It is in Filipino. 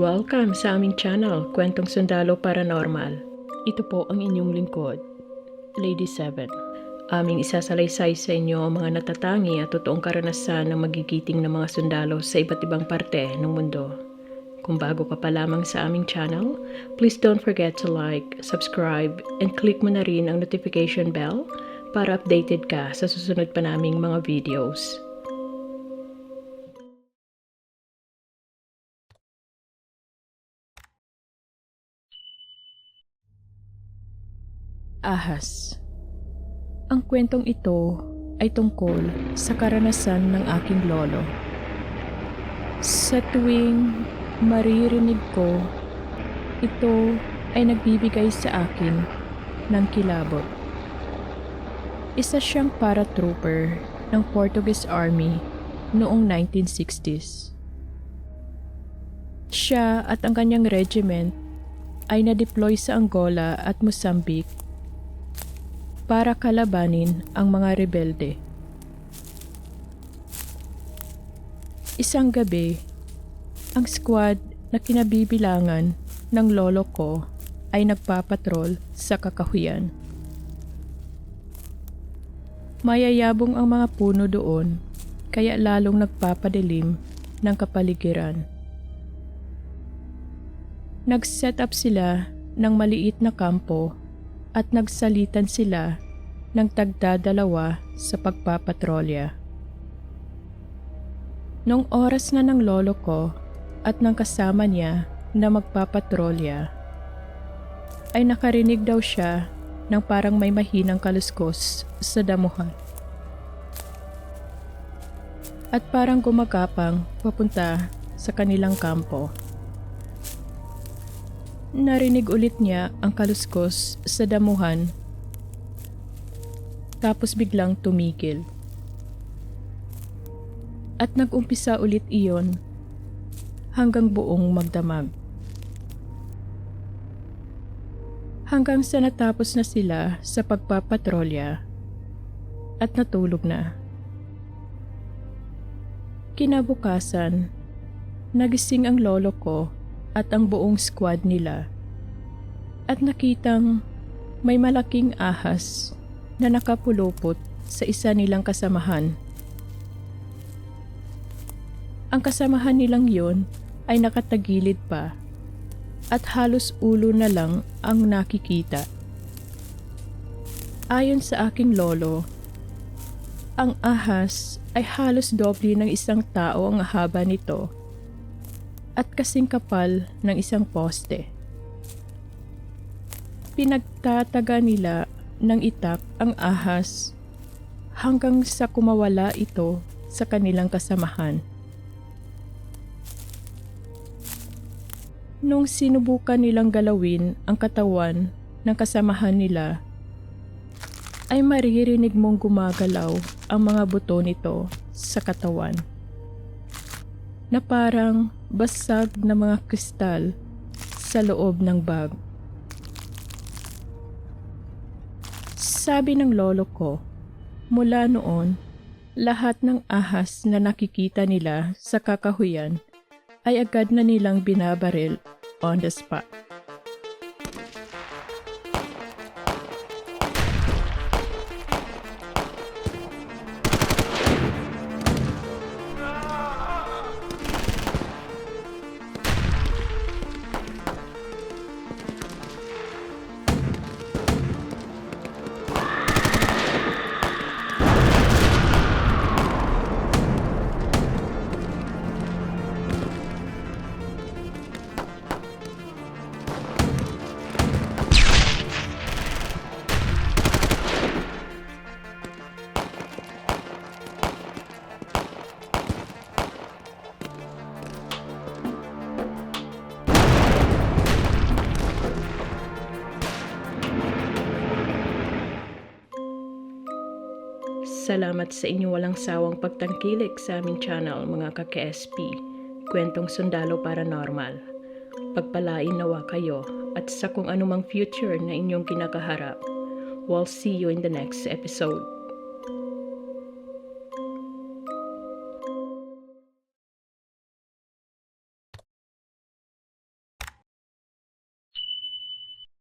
Welcome sa aming channel, Kwentong Sundalo Paranormal. Ito po ang inyong lingkod, Lady 7. Aming isasalaysay sa inyo ang mga natatangi at totoong karanasan ng magigiting na mga sundalo sa iba't ibang parte ng mundo. Kung bago ka pa lamang sa aming channel, please don't forget to like, subscribe, and click mo na rin ang notification bell para updated ka sa susunod pa naming mga videos. Ahas Ang kwentong ito ay tungkol sa karanasan ng aking lolo. Sa tuwing maririnig ko, ito ay nagbibigay sa akin ng kilabot. Isa siyang paratrooper ng Portuguese Army noong 1960s. Siya at ang kanyang regiment ay na-deploy sa Angola at Mozambique para kalabanin ang mga rebelde. Isang gabi, ang squad na kinabibilangan ng lolo ko ay nagpapatrol sa kakahuyan. Mayayabong ang mga puno doon, kaya lalong nagpapadilim ng kapaligiran. Nag-set up sila ng maliit na kampo at nagsalitan sila ng tagdadalawa sa pagpapatrolya. Nung oras na ng lolo ko at ng kasama niya na magpapatrolya, ay nakarinig daw siya ng parang may mahinang kaluskos sa damuhan. At parang gumagapang papunta sa kanilang kampo. Narinig ulit niya ang kaluskos sa damuhan tapos biglang tumigil. At nag-umpisa ulit iyon hanggang buong magdamag. Hanggang sa natapos na sila sa pagpapatrolya at natulog na. Kinabukasan, nagising ang lolo ko at ang buong squad nila at nakitang may malaking ahas na nakapulupot sa isa nilang kasamahan. Ang kasamahan nilang yon ay nakatagilid pa at halos ulo na lang ang nakikita. Ayon sa aking lolo, ang ahas ay halos doble ng isang tao ang haba nito at kasing kapal ng isang poste. Pinagtataga nila ng itak ang ahas hanggang sa kumawala ito sa kanilang kasamahan. Nung sinubukan nilang galawin ang katawan ng kasamahan nila, ay maririnig mong gumagalaw ang mga buto nito sa katawan. Na parang basag na mga kristal sa loob ng bag. Sabi ng lolo ko, mula noon, lahat ng ahas na nakikita nila sa kakahuyan ay agad na nilang binabaril on the spot. Salamat sa inyong walang sawang pagtangkilik sa aming channel mga ka-KSP, Kwentong Sundalo Paranormal. Pagpalain nawa kayo at sa kung anumang future na inyong kinakaharap. We'll see you in the next episode.